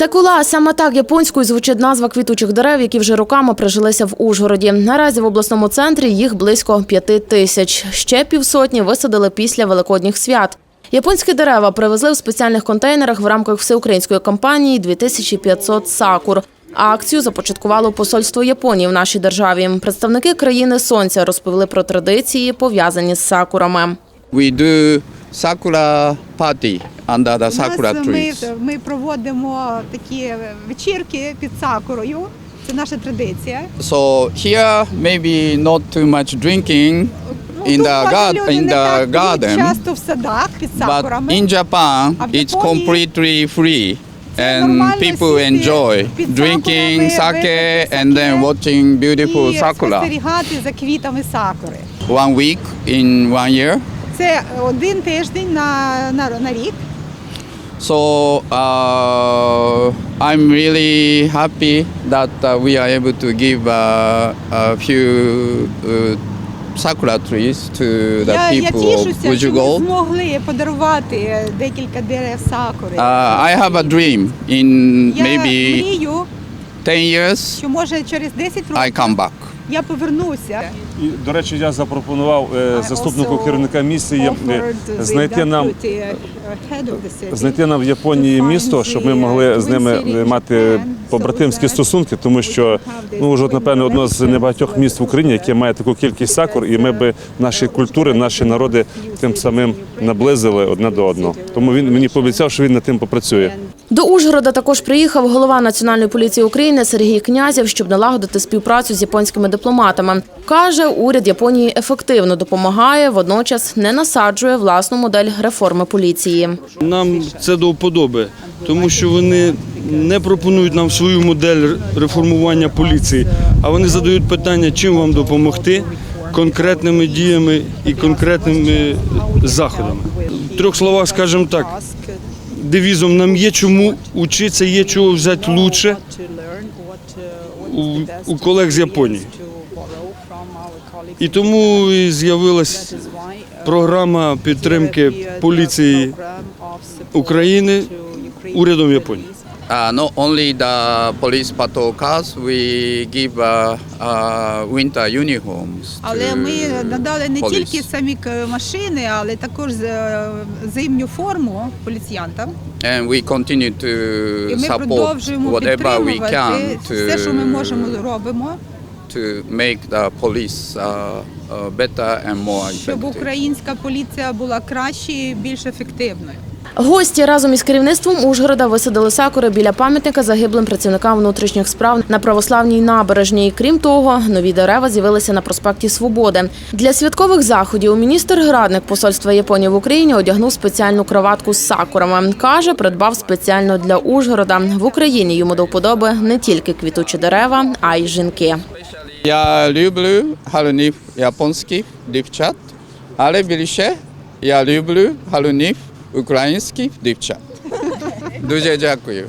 Секула саме так японською звучить назва квітучих дерев, які вже роками прижилися в Ужгороді. Наразі в обласному центрі їх близько п'яти тисяч. Ще півсотні висадили після великодніх свят. Японські дерева привезли в спеціальних контейнерах в рамках всеукраїнської кампанії 2500 сакур. А акцію започаткувало посольство Японії в нашій державі. Представники країни сонця розповіли про традиції, пов'язані з сакурами. We do sakura party under the sakura У нас trees. ми, ми проводимо такі вечірки під сакурою. Це наша традиція. So here maybe not too much drinking Ну, in тут the, може gar- люди in не the так п'ють garden, часто в садах під but сакурами. in Japan А в it's Японії completely free. And нормально people сидіти enjoy під drinking сакурами, sake випити and then саке watching beautiful і sakura. спостерігати за квітами сакури. One week in one year. Це один тиждень на, на, на рік. So uh, I'm really happy that uh, we are able to give uh, a few uh, sakura trees to the Я, я people of тішуся, що ми Ujugol. змогли подарувати декілька дерев сакури. Uh, I have a dream. In я maybe мрію, 10 years, що може через 10 I років come back. Я повернуся. І, до речі, я запропонував е, заступнику керівника місії е, знайти нам uh, знайти нам в Японії місто, щоб ми могли з ними in мати побратимські стосунки, тому що ну вже напевно одно з небагатьох міст в Україні, яке має таку кількість сакур, і ми би наші культури, наші народи тим самим наблизили одне до одного. Тому він мені пообіцяв, що він над тим попрацює. До Ужгорода також приїхав голова Національної поліції України Сергій Князєв, щоб налагодити співпрацю з японськими дипломатами. Каже, уряд Японії ефективно допомагає, водночас не насаджує власну модель реформи поліції. Нам це до вподоби, тому що вони не пропонують нам свою модель реформування поліції, а вони задають питання, чим вам допомогти конкретними діями і конкретними заходами. В трьох словах, скажімо так, девізом нам є чому учитися, є чого взяти лучше у, у колег з Японії. І тому і з'явилась програма підтримки поліції України урядом Японії. Uh, not only the police patrol cars, we give uh, uh, winter uniforms. Але ми надали не police. тільки самі к- машини, але також е, зимню форму поліціянтам. And we continue to І ми support продовжуємо whatever we підтримувати can все, що ми можемо to, робимо, to make the police uh, uh, better and more щоб effective. українська поліція була краще і більш ефективною. Гості разом із керівництвом Ужгорода висадили сакури біля пам'ятника загиблим працівникам внутрішніх справ на православній набережній. Крім того, нові дерева з'явилися на проспекті Свободи. Для святкових заходів міністр Градник посольства Японії в Україні одягнув спеціальну краватку з сакурами. Каже, придбав спеціально для Ужгорода. В Україні йому до вподоби не тільки квітучі дерева, а й жінки. Я люблю галунів японських дівчат, але більше я люблю галунів українських дівчат. Дуже дякую.